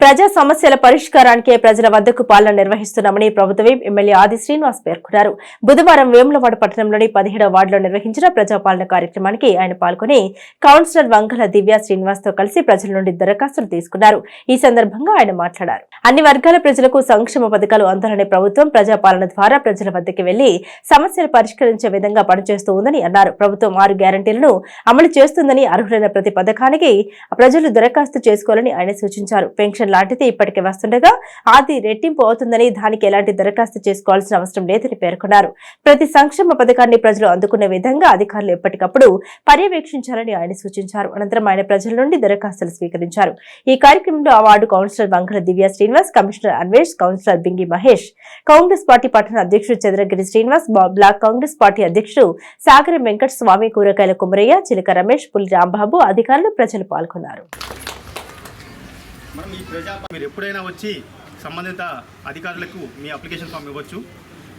ప్రజా సమస్యల పరిష్కారానికే ప్రజల వద్దకు పాలన నిర్వహిస్తున్నామని ప్రభుత్వ ఎమ్మెల్యే ఆది శ్రీనివాస్ పేర్కొన్నారు. బుధవారం వేములవాడ పట్టణంలోని పదిహేడవ వార్డులో నిర్వహించిన ప్రజాపాలన కార్యక్రమానికి ఆయన పాల్గొని కౌన్సిలర్ వంగల దివ్య శ్రీనివాస్తో కలిసి ప్రజల నుండి దరఖాస్తులు తీసుకున్నారు. ఈ సందర్భంగా ఆయన మాట్లాడారు. అన్ని వర్గాల ప్రజలకు సంక్షేమ పథకాలు అందాలనే ప్రభుత్వం ప్రజాపాలన ద్వారా ప్రజల వద్దకు వెళ్ళి సమస్యలు పరిష్కరించే విధంగా పనిచేస్తూ ఉందని అన్నారు. ప్రభుత్వం ఆరు గ్యారంటీలను అమలు చేస్తుందని అర్హులైన ప్రతి పథకానికి ప్రజలు దరఖాస్తు చేసుకోవాలని ఆయన సూచించారు. పెన్షన్ లాంటిది ఇప్పటికే వస్తుండగా అది రెట్టింపు అవుతుందని దానికి ఎలాంటి దరఖాస్తు చేసుకోవాల్సిన అవసరం లేదని పేర్కొన్నారు. ప్రతి సంక్షేమ పథకాన్ని ప్రజలు అందుకునే విధంగా అధికారులు ఎప్పటికప్పుడు పర్యవేక్షించాలని ఆయన సూచించారు. అనంతరం ఆయన ప్రజల నుండి దరఖాస్తులు స్వీకరించారు. ఈ కార్యక్రమంలో award councillor Vankala Divya Srinivas commissioner Anvesh councillor Bingi Mahesh Congress party పట్టణ అధ్యక్షుడు చంద్రగిరి శ్రీనివాస్ బ్లాక్ కాంగ్రెస్ పార్టీ అధ్యక్షుడు సాగరం వెంకట స్వామి కూరగాయల కుమరయ్య చిలక రమేష్ పులి రాంబాబు అధికారులు ప్రజలు పాల్గొన్నారు. మనం ఈ ప్రజా మీరు ఎప్పుడైనా వచ్చి సంబంధిత అధికారులకు మీ అప్లికేషన్ ఫామ్ ఇవ్వచ్చు.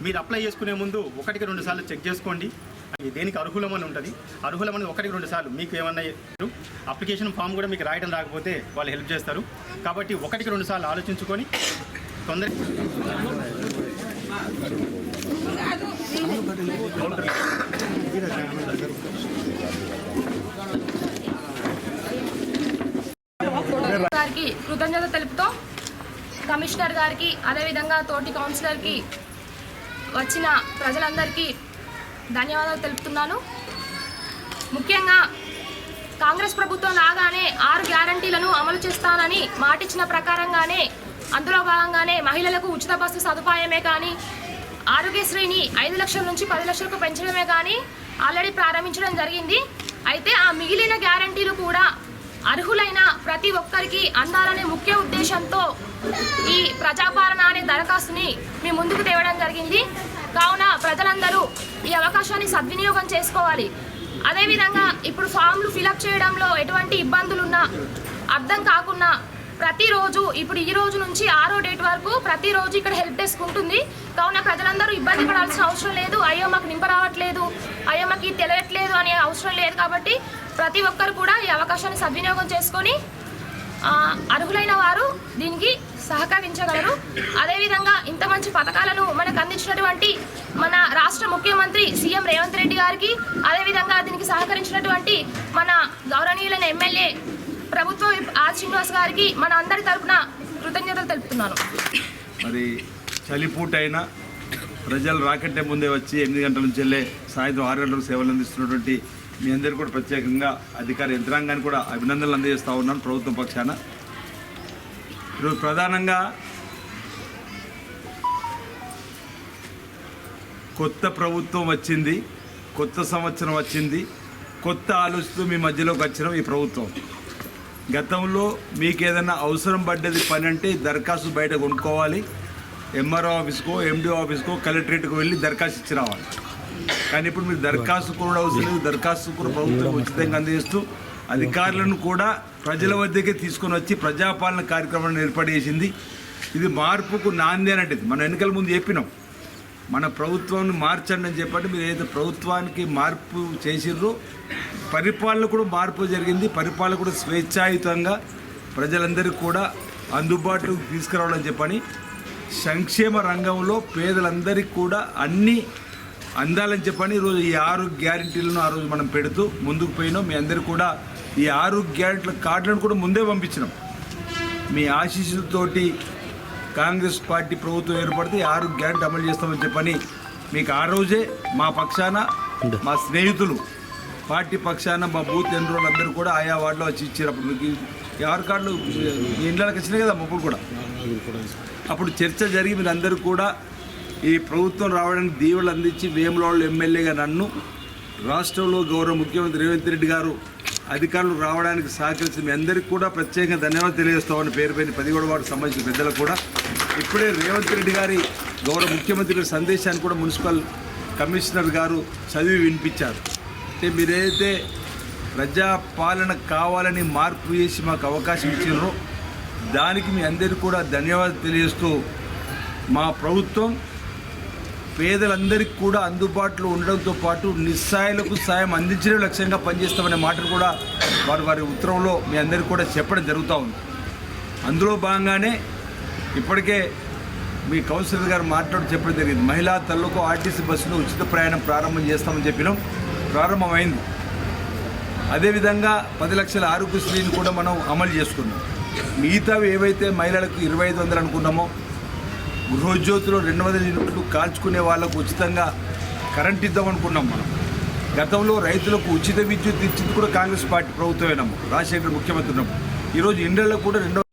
మీరు అప్లై చేసుకునే ముందు ఒకటికి రెండు సార్లు చెక్ చేసుకోండి. అది దేనికి అర్హులమని ఉంటుంది. అర్హులమని ఒకటికి రెండు సార్లు మీకు ఏమన్నా అప్లికేషన్ ఫామ్ కూడా మీకు రాయడం రాకపోతే వాళ్ళు హెల్ప్ చేస్తారు. కాబట్టి ఒకటికి రెండు సార్లు ఆలోచించుకొని తొందర గారికి కృతజ్ఞత తెలుపుతూ కమిషనర్ గారికి అదేవిధంగా తోటి కౌన్సిలర్కి వచ్చిన ప్రజలందరికీ ధన్యవాదాలు తెలుపుతున్నాను. ముఖ్యంగా కాంగ్రెస్ ప్రభుత్వం రాగానే ఆరు గ్యారంటీలను అమలు చేస్తానని మాటిచ్చిన ప్రకారంగానే అందులో భాగంగానే మహిళలకు ఉచిత బస్సు సదుపాయమే కానీ ఆరోగ్యశ్రీని ఐదు లక్షల నుంచి పది లక్షలకు పెంచడమే కానీ ఆల్రెడీ ప్రారంభించడం జరిగింది. అయితే ఆ మిగిలిన గ్యారంటీలు కూడా అర్హులైన ప్రతి ఒక్కరికి అందాలనే ముఖ్య ఉద్దేశంతో ఈ ప్రజాపాలన అనే దరఖాస్తుని మీ ముందుకు తేవడం జరిగింది. కావున ప్రజలందరూ ఈ అవకాశాన్ని సద్వినియోగం చేసుకోవాలి. అదేవిధంగా ఇప్పుడు ఫామ్లు ఫిలప్ చేయడంలో ఎటువంటి ఇబ్బందులున్నా అర్థం కాకుండా ప్రతిరోజు ఇప్పుడు ఈ రోజు నుంచి ఆరో డేట్ వరకు ప్రతిరోజు ఇక్కడ హెల్ప్ డెస్క్ ఉంటుంది. కావున ప్రజలందరూ ఇబ్బంది పడాల్సిన అవసరం లేదు. అయ్యో మాకు నింప రావట్లేదు అయ్యో మాకు ఇది తెలియట్లేదు అని కాబట్టి ప్రతి ఒక్కరు కూడా ఈ అవకాశాన్ని సద్వినియోగం చేసుకొని అర్హులైన వారు దీనికి సహకరించగలరు. అదేవిధంగా ఇంత మంచి పథకాలను మనకు అందించినటువంటి మన రాష్ట్ర ముఖ్యమంత్రి సీఎం రేవంత్ రెడ్డి గారికి అదేవిధంగా దీనికి సహకరించినటువంటి మన గౌరవనీయులైన ఎమ్మెల్యే ప్రభుత్వ ఆర్ శ్రీనివాస్ గారికి మన అందరి తరఫున కృతజ్ఞతలు తెలుపుతున్నాను. మరి చలిపూటైనా ప్రజలు రాకంటే ముందే వచ్చి ఎనిమిది గంటల నుంచి వెళ్ళే సాయంత్రం ఆరు గంటలకు సేవలు అందిస్తున్నటువంటి మీ అందరికీ కూడా ప్రత్యేకంగా అధికార యంత్రాంగాన్ని కూడా అభినందనలు అందజేస్తూ ఉన్నాను ప్రభుత్వం పక్షాన. ఈరోజు ప్రధానంగా కొత్త ప్రభుత్వం వచ్చింది కొత్త సంవత్సరం వచ్చింది కొత్త ఆలోచనలు మీ మధ్యలోకి వచ్చిన ఈ ప్రభుత్వం. గతంలో మీకు ఏదైనా అవసరం పడ్డది పని అంటే దరఖాస్తు బయట కొనుక్కోవాలి ఎంఆర్ఓ ఆఫీస్కో ఎండిఓ ఆఫీస్కో కలెక్టరేట్కి వెళ్ళి దరఖాస్తు ఇచ్చి రావాలి. కానీ ఇప్పుడు మీరు దరఖాస్తు కూడా అవసరం లేదు. దరఖాస్తు కూడా ప్రభుత్వం ఉచితంగా అందజేస్తూ అధికారులను కూడా ప్రజల వద్దకే తీసుకొని వచ్చి ప్రజాపాలన కార్యక్రమాన్ని ఏర్పాటు చేసింది. ఇది మార్పుకు నాంది అని అంటే మనం ఎన్నికల ముందు చెప్పినాం. మన ప్రభుత్వాన్ని మార్చండి అని చెప్పండి మీరు ఏదైతే ప్రభుత్వానికి మార్పు చేసిర్రో పరిపాలన కూడా మార్పు జరిగింది. పరిపాలన కూడా స్వేచ్ఛాయుతంగా ప్రజలందరికీ కూడా అందుబాటులోకి తీసుకురావాలని చెప్పని సంక్షేమ రంగంలో పేదలందరికీ కూడా అన్ని అందాలని చెప్పని ఈరోజు ఈ ఆరు గ్యారంటీలను ఆ రోజు మనం పెడుతూ ముందుకు పోయినాం. మీ అందరు కూడా ఈ ఆరు గ్యారంటీల కార్డులను కూడా ముందే పంపించినాం. మీ ఆశీస్సులతోటి కాంగ్రెస్ పార్టీ ప్రభుత్వం ఏర్పడితే ఈ ఆరు గ్యారెంటీ అమలు చేస్తామని చెప్పని మీకు ఆ రోజే మా పక్షాన మా స్నేహితులు పార్టీ పక్షాన మా బూత్ ఎన్రోలు అందరూ కూడా ఆయా వార్డులో వచ్చి ఇచ్చారు అప్పుడు మీకు ఈ ఆరు కార్డులు ఇండ్లకి వచ్చినాయి కదా మొక్కులు కూడా. అప్పుడు చర్చ జరిగి మీరు అందరూ కూడా ఈ ప్రభుత్వం రావడానికి దీవులు అందించి వేములవాళ్ళు ఎమ్మెల్యేగా నన్ను రాష్ట్రంలో గౌరవ ముఖ్యమంత్రి రేవంత్ రెడ్డి గారు అధికారులు రావడానికి సహకరించిన మీ అందరికీ కూడా ప్రత్యేకంగా ధన్యవాదాలు తెలియజేస్తామని పేరు పైన పదిహేడు వారికి సంబంధించిన పెద్దలకు కూడా. ఇప్పుడే రేవంత్ రెడ్డి గారి గౌరవ ముఖ్యమంత్రి గారి సందేశాన్ని కూడా మున్సిపల్ కమిషనర్ గారు చదివి వినిపించారు. అంటే మీరేదైతే ప్రజాపాలన కావాలని మార్పు చేసి మాకు అవకాశం ఇచ్చినారో దానికి మీ అందరికీ కూడా ధన్యవాదాలు తెలియజేస్తూ మా ప్రభుత్వం పేదలందరికీ కూడా అందుబాటులో ఉండడంతో పాటు నిస్సాయులకు సాయం అందించడం లక్ష్యంగా పనిచేస్తామనే మాటను కూడా వారు వారి ఉత్తరంలో మీ అందరికీ కూడా చెప్పడం జరుగుతూ ఉంది. అందులో భాగంగానే ఇప్పటికే మీ కౌన్సిలర్ గారు మాట్లాడి చెప్పడం జరిగింది. మహిళా తల్లుకు ఆర్టీసీ బస్సులో ఉచిత ప్రయాణం ప్రారంభం చేస్తామని చెప్పినాం. ప్రారంభమైంది. అదేవిధంగా పది లక్షల ఆరోగ్యశ్రీని కూడా మనం అమలు చేసుకున్నాం. మిగతావి ఏవైతే మహిళలకు ఇరవై ఐదు వందలు అనుకున్నామో గృహజ్యోతిలో రెండు వందల యూనిట్లు కాల్చుకునే వాళ్ళకు ఉచితంగా కరెంట్ ఇద్దామనుకున్నాం మనం. గతంలో రైతులకు ఉచిత విద్యుత్ ఇచ్చింది కూడా కాంగ్రెస్ పార్టీ ప్రభుత్వమేనమ్మ. రాజశేఖర్ ముఖ్యమంత్రి ఉన్నప్పుడు. ఈరోజు ఇండ్లలో కూడా రెండు